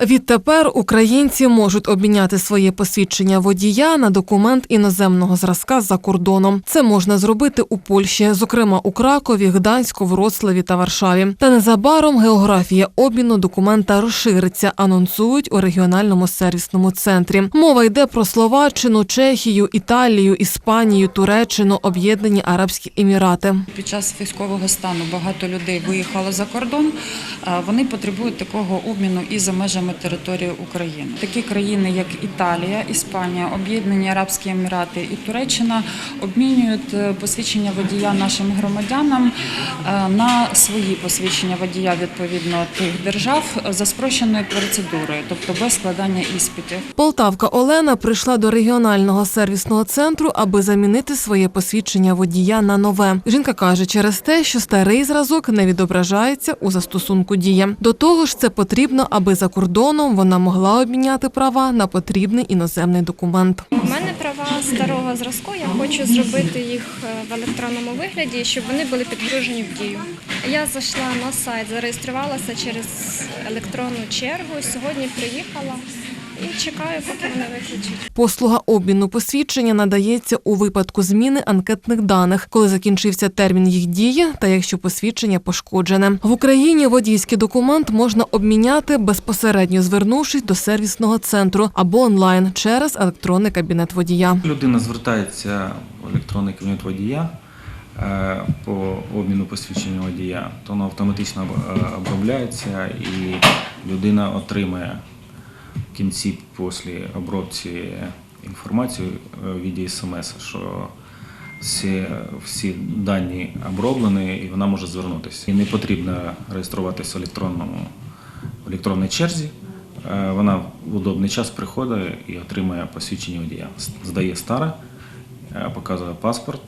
Відтепер українці можуть обміняти своє посвідчення водія на документ іноземного зразка за кордоном. Це можна зробити у Польщі, зокрема у Кракові, Гданську, Вроцлаві та Варшаві. Та незабаром географія обміну документа розшириться, анонсують у регіональному сервісному центрі. Мова йде про Словаччину, Чехію, Італію, Іспанію, Туреччину, Об'єднані Арабські Емірати. Під час військового стану багато людей виїхало за кордон. Вони потребують такого обміну і за межами території України. Такі країни, як Італія, Іспанія, Об'єднані Арабські Емірати і Туреччина, обмінюють е, посвідчення водія нашим громадянам е, на свої посвідчення водія відповідно тих держав е, за спрощеною процедурою, тобто без складання іспитів. Полтавка Олена прийшла до регіонального сервісного центру, аби замінити своє посвідчення водія на нове. Жінка каже, через те, що старий зразок не відображається у застосунку дія. До того ж, це потрібно, аби за кордоном вона могла обміняти права на потрібний іноземний документ. У мене права старого зразку. Я хочу зробити їх е, в електронному вигляді, щоб вони були підгружені в дію. Я зайшла на сайт, зареєструвалася через електронну чергу. Сьогодні приїхала і чекаю, поки вони виключать. Послуга обміну посвідчення надається у випадку зміни анкетних даних, коли закінчився термін їх дії та якщо посвідчення пошкоджене. В Україні водійський документ можна обміняти безпосередньо звернувшись до сервісного центру або онлайн через електронний кабінет водія. Людина звертається в електронний кабінет водія е, по обміну посвідчення водія, то воно автоматично е, обробляється і людина отримає кінці після обробці інформацію е, в віді смс, що всі, всі дані оброблені і вона може звернутися. І не потрібно реєструватися в електронному в електронній черзі. Е, Вона в удобний час приходить і отримує посвідчення водія. Здає старе, е, показує паспорт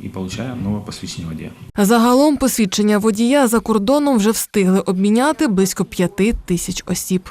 і отримує нове посвідчення водія. Загалом посвідчення водія за кордоном вже встигли обміняти близько п'яти тисяч осіб.